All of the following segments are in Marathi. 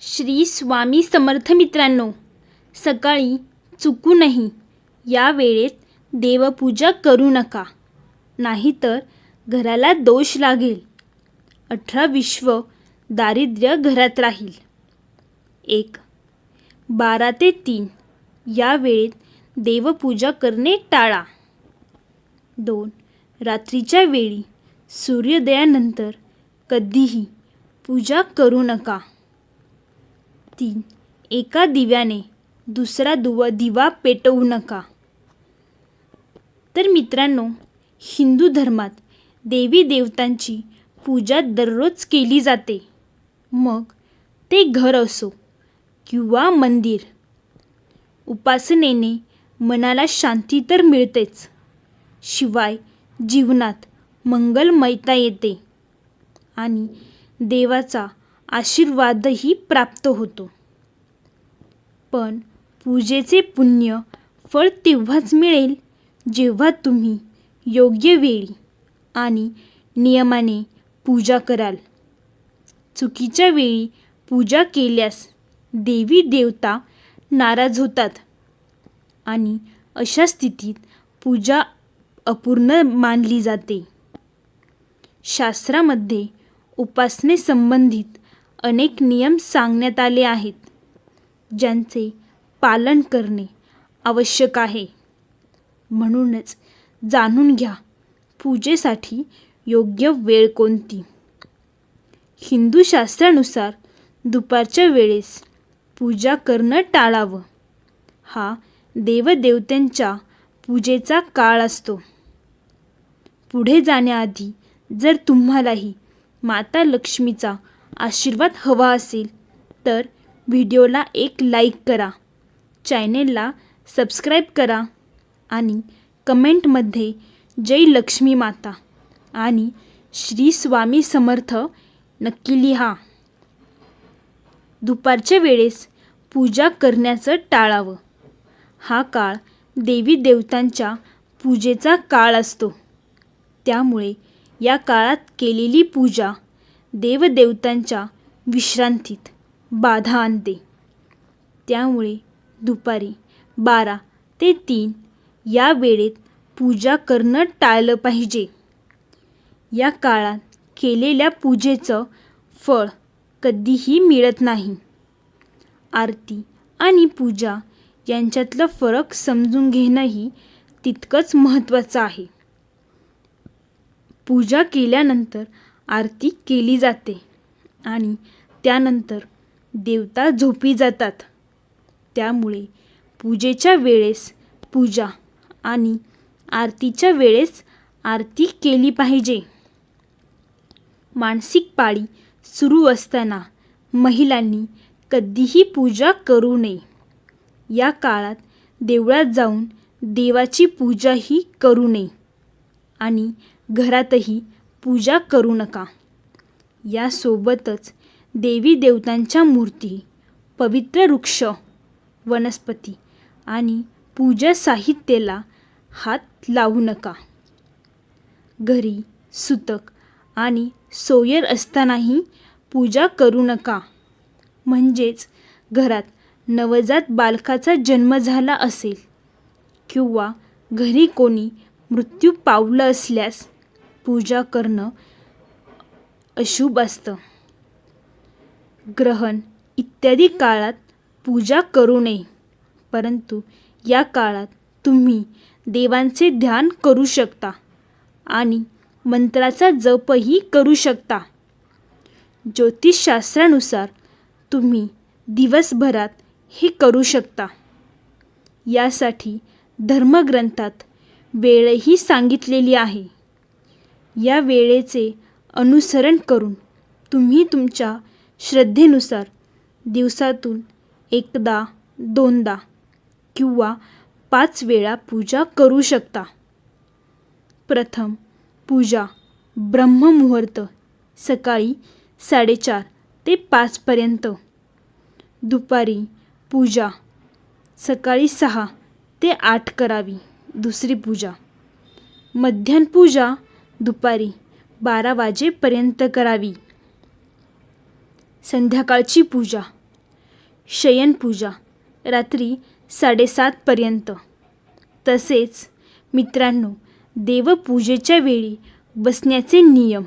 श्री स्वामी समर्थ मित्रांनो सकाळी चुकूनही या वेळेत देवपूजा करू नका. नाहीतर घराला दोष लागेल. अठरा विश्व दारिद्र्य घरात राहील. एक. बारा ते तीन. या वेळेत देवपूजा करणे टाळा. दोन. रात्रीच्या वेळी सूर्योदयानंतर कधीही पूजा करू नका. तीन एका दिव्याने दुसरा दुवा दिवा पेटवू नका. तर मित्रांनो हिंदू धर्मात देवी देवतांची पूजा दररोज केली जाते. मग ते घर असो किंवा मंदिर उपासनेने मनाला शांती तर मिळतेच. शिवाय जीवनात मंगलमयता येते आणि देवाचा आशीर्वादही प्राप्त होतो. पण पूजेचे पुण्य फळ तेव्हाच मिळेल जेव्हा तुम्ही योग्य वेळी आणि नियमाने पूजा कराल. चुकीच्या वेळी पूजा केल्यास देवी देवता नाराज होतात आणि अशा स्थितीत पूजा अपूर्ण मानली जाते. शास्त्रामध्ये उपासनेसंबंधित अनेक नियम सांगण्यात आले आहेत ज्यांचे पालन करणे आवश्यक आहे. म्हणूनच जाणून घ्या पूजेसाठी योग्य वेळ कोणती? हिंदू शास्त्रानुसार दुपारच्या वेळेस पूजा करणं टाळावं. हा देवदेवतांच्या पूजेचा काळ असतो. पुढे जाण्याआधी जर तुम्हालाही माता लक्ष्मीचा आशीर्वाद हवा असेल तर व्हिडिओला एक लाईक करा. चॅनेलला सबस्क्राईब करा आणि कमेंटमध्ये जय लक्ष्मी माता आणि श्री स्वामी समर्थ नक्की लिहा. दुपारच्या वेळेस पूजा करण्याचं टाळावं. हा काळ देवी देवतांच्या पूजेचा काळ असतो. त्यामुळे या काळात केलेली पूजा देवदेवतांच्या विश्रांतीत बाधा आणते. त्यामुळे दुपारी बारा ते तीन या वेळेत पूजा करणं टाळलं पाहिजे. या काळात केलेल्या पूजेचं फळ कधीही मिळत नाही. आरती आणि पूजा यांच्यातलं फरक समजून घेणंही तितकंच महत्त्वाचं आहे. पूजा केल्यानंतर आरती केली जाते आणि त्यानंतर देवता झोपी जातात. त्यामुळे पूजेच्या वेळेस पूजा आणि आरतीच्या वेळेस आरती केली पाहिजे. मानसिक पाळी सुरू असताना महिलांनी कधीही पूजा करू नये. या काळात देवळात जाऊन देवाची पूजाही करू नये आणि घरातही पूजा करू नका. यासोबतच देवी देवतांच्या मूर्ती पवित्र वृक्ष वनस्पती आणि पूजा साहित्याला हात लावू नका. घरी सुतक आणि सोयर असतानाही पूजा करू नका. म्हणजेच घरात नवजात बालकाचा जन्म झाला असेल किंवा घरी कोणी मृत्यू पावलं असल्यास पूजा करणं अशुभ असतं. ग्रहण इत्यादी काळात पूजा करू नये. परंतु या काळात तुम्ही देवांचे ध्यान करू शकता आणि मंत्राचा जपही करू शकता. ज्योतिषशास्त्रानुसार तुम्ही दिवसभरात हे करू शकता. यासाठी धर्मग्रंथात वेळही सांगितलेली आहे. या वेळेचे अनुसरण करून तुम्ही तुमच्या श्रद्धेनुसार दिवसातून एकदा दोनदा किंवा पाच वेळा पूजा करू शकता. प्रथम पूजा ब्रह्ममुहूर्त सकाळी साडेचार ते पाचपर्यंत दुपारी पूजा सकाळी सहा ते आठ करावी. दुसरी पूजा मध्यान्ह पूजा दुपारी बारा वाजेपर्यंत करावी. संध्याकाळची पूजा शयनपूजा रात्री साडेसातपर्यंत तसेच मित्रांनो देवपूजेच्या वेळी बसण्याचे नियम.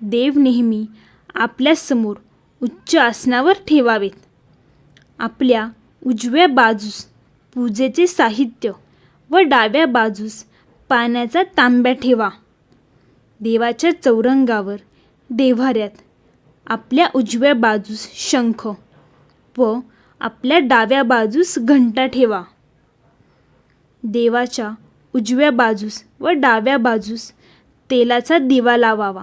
देव नेहमी आपल्यासमोर उच्च आसनावर ठेवावेत. आपल्या उजव्या बाजूस पूजेचे साहित्य व डाव्या बाजूस पाण्याचा तांब्या ठेवा. देवाच्या चौरंगावर देव्हाऱ्यात आपल्या उजव्या बाजूस शंख व आपल्या डाव्या बाजूस घंटा ठेवा. देवाच्या उजव्या बाजूस व डाव्या बाजूस तेलाचा दिवा लावावा.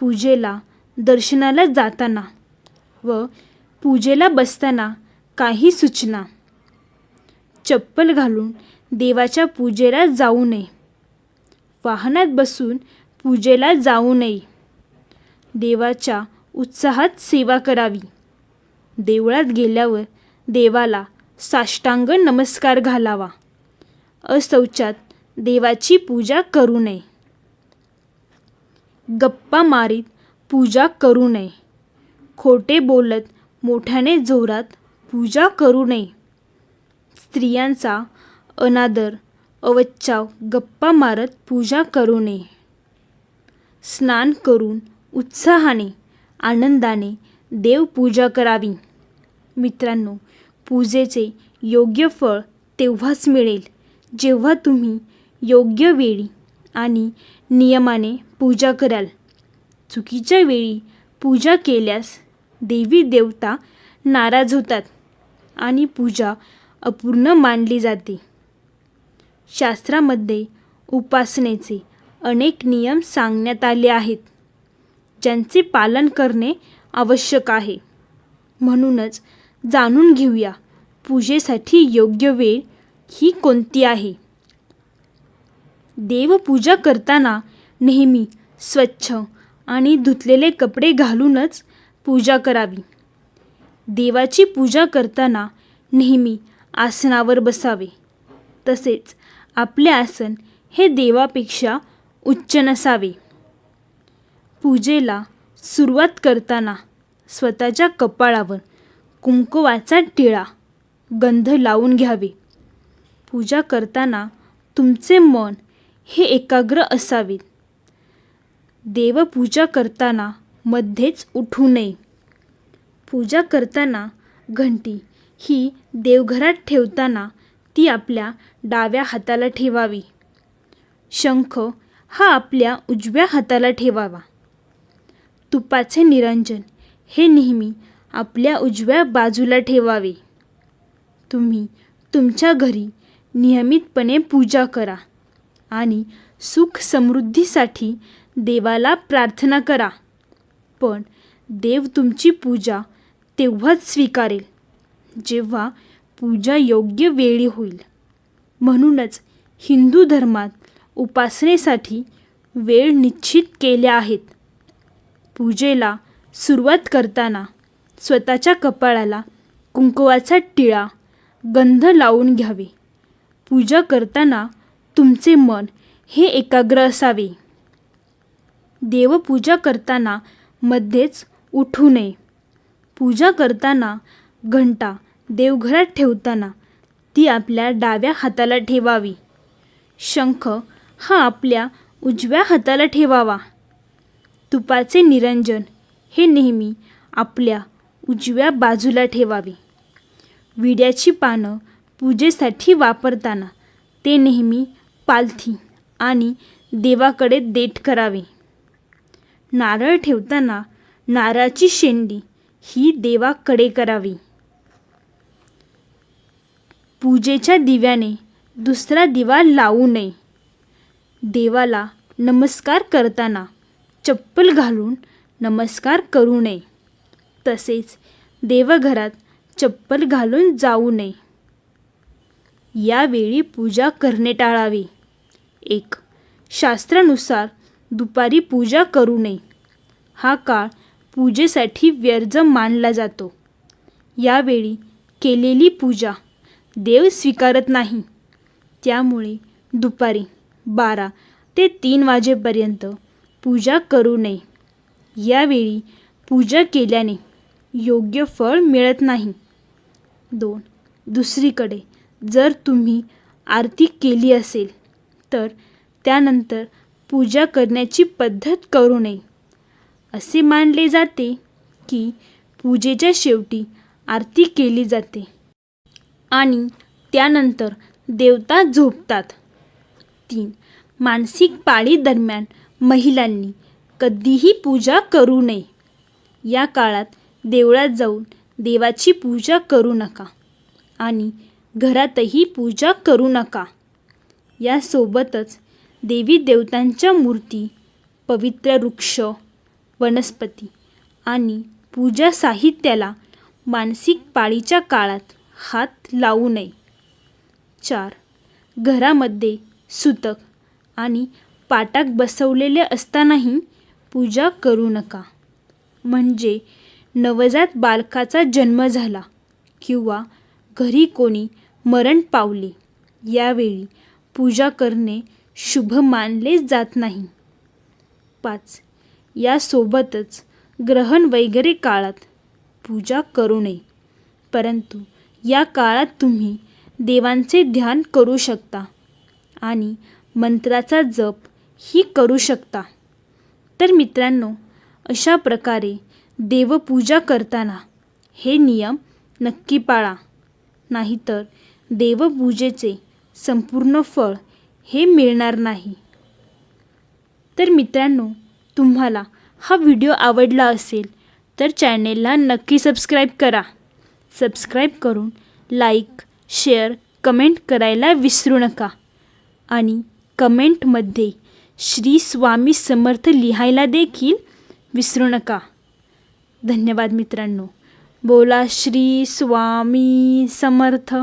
पूजेला दर्शनाला जाताना व पूजेला बसताना काही सूचना. चप्पल घालून देवाच्या पूजेला जाऊ नये. वाहनात बसून पूजेला जाऊ नये. देवाच्या उत्साहात सेवा करावी. देवळात गेल्यावर देवाला साष्टांग नमस्कार घालावा. अशौचात देवाची पूजा करू नये. गप्पा मारीत पूजा करू नये. खोटे बोलत मोठ्याने जोरात पूजा करू नये. स्त्रियांचा अनादर अवच्चाव गप्पा मारत पूजा करू नये. स्नान करून उत्साहाने आनंदाने देवपूजा करावी. मित्रांनो पूजेचे योग्य फळ तेव्हाच मिळेल जेव्हा तुम्ही योग्य वेळी आणि नियमाने पूजा कराल. चुकीच्या वेळी पूजा केल्यास देवी देवता नाराज होतात आणि पूजा अपूर्ण मानली जाते. शास्त्रामध्ये उपासनेचे अनेक नियम सांगण्यात आले आहेत ज्यांचे पालन करणे आवश्यक आहे. म्हणूनच जाणून घेऊया पूजेसाठी योग्य वेळ ही कोणती आहे. देवपूजा करताना नेहमी स्वच्छ आणि धुतलेले कपडे घालूनच पूजा करावी. देवाची पूजा करताना नेहमी आसनावर बसावे. तसेच आपले आसन हे देवापेक्षा उच्च नसावे. पूजेला सुरुवात करताना स्वतःच्या कपाळावर कुंकवाचा टिळा गंध लावून घ्यावे. पूजा करताना तुमचे मन हे एकाग्र असावे. देवपूजा करताना मध्येच उठू नये. पूजा करताना घंटी ही देवघरात ठेवताना ती आपल्या डाव्या हाताला ठेवावी. शंख हा आपल्या उजव्या हाताला ठेवावा. तुपाचे निरंजन हे नेहमी आपल्या उजव्या बाजूला ठेवावे. तुम्ही तुमच्या घरी नियमितपणे पूजा करा आणि सुख समृद्धीसाठी देवाला प्रार्थना करा. पण देव तुमची पूजा तेव्हाच स्वीकारेल. जेव्हा पूजा योग्य वेळी होईल. म्हणूनच हिंदू धर्मात उपासनेसाठी वेळ निश्चित केल्या आहेत. पूजेला सुरुवात करताना स्वतःच्या कपाळाला कुंकवाचा टिळा गंध लावून घ्यावे. पूजा करताना तुमचे मन हे एकाग्र असावे. देवपूजा करताना मध्येच उठू नये. पूजा करताना घंटा देवघरात ठेवताना ती आपल्या डाव्या हाताला ठेवावी. शंख हा आपल्या उजव्या हाताला ठेवावा. तुपाचे निरंजन हे नेहमी आपल्या उजव्या बाजूला ठेवावे. विड्याची पानं पूजेसाठी वापरताना ते नेहमी पालथी आणि देवाकडे देठ करावे. नारळ ठेवताना नारळाची शेंडी ही देवाकडे करावी. पूजेच्या दिव्याने दुसरा दिवा लावू नये. देवाला नमस्कार करताना चप्पल घालून नमस्कार करू नये. तसेच देवघरात चप्पल घालून जाऊ नये. यावेळी पूजा करणे टाळावे. एक शास्त्रानुसार दुपारी पूजा करू नये. हा काळ पूजेसाठी व्यर्ज मानला जातो. यावेळी केलेली पूजा देव स्वीकारत नाही. त्यामुळे दुपारी बारा ते तीन वाजेपर्यंत पूजा करू नये. यावेळी पूजा केल्याने योग्य फळ मिळत नाही. दोन दुसरीकडे जर तुम्ही आरती केली असेल तर त्यानंतर पूजा करण्याची पद्धत करू नये. असे मानले जाते की पूजेच्या शेवटी आरती केली जाते. आणि त्यानंतर देवता झोपतात. तीन. मानसिक पाळी दरम्यान महिलांनी कधीही पूजा करू नये. या काळात देवळात जाऊन देवाची पूजा करू नका आणि घरातही पूजा करू नका. यासोबतच देवी देवतांच्या मूर्ती पवित्र वृक्ष वनस्पती आणि पूजा साहित्याला मानसिक पाळीच्या काळात हात लावू नये. चार. घरामध्ये सुतक आणि पाटाक बसवलेले असतानाही पूजा करू नका. म्हणजे नवजात बालकाचा जन्म झाला किंवा घरी कोणी मरण पावले यावेळी पूजा करणे शुभ मानले जात नाही. पाच. यासोबतच ग्रहण वगैरे काळात पूजा करू नये. परंतु या काळात तुम्ही देवांचे ध्यान करू शकता आणि मंत्राचा जप ही करू शकता. तर मित्रांनो अशा प्रकारे देवपूजा करताना हे नियम नक्की पाळा. नाहीतर देवपूजेचे संपूर्ण फळ हे मिळणार नाही. तर मित्रांनो तुम्हाला हा व्हिडिओ आवडला असेल तर चॅनेलला नक्की सबस्क्राईब करा. सबस्क्राईब करून लाईक शेअर कमेंट करायला विसरू नका. आणि कमेंटमध्ये श्री स्वामी समर्थ लिहायला देखील विसरू नका. धन्यवाद मित्रांनो. बोला श्री स्वामी समर्थ.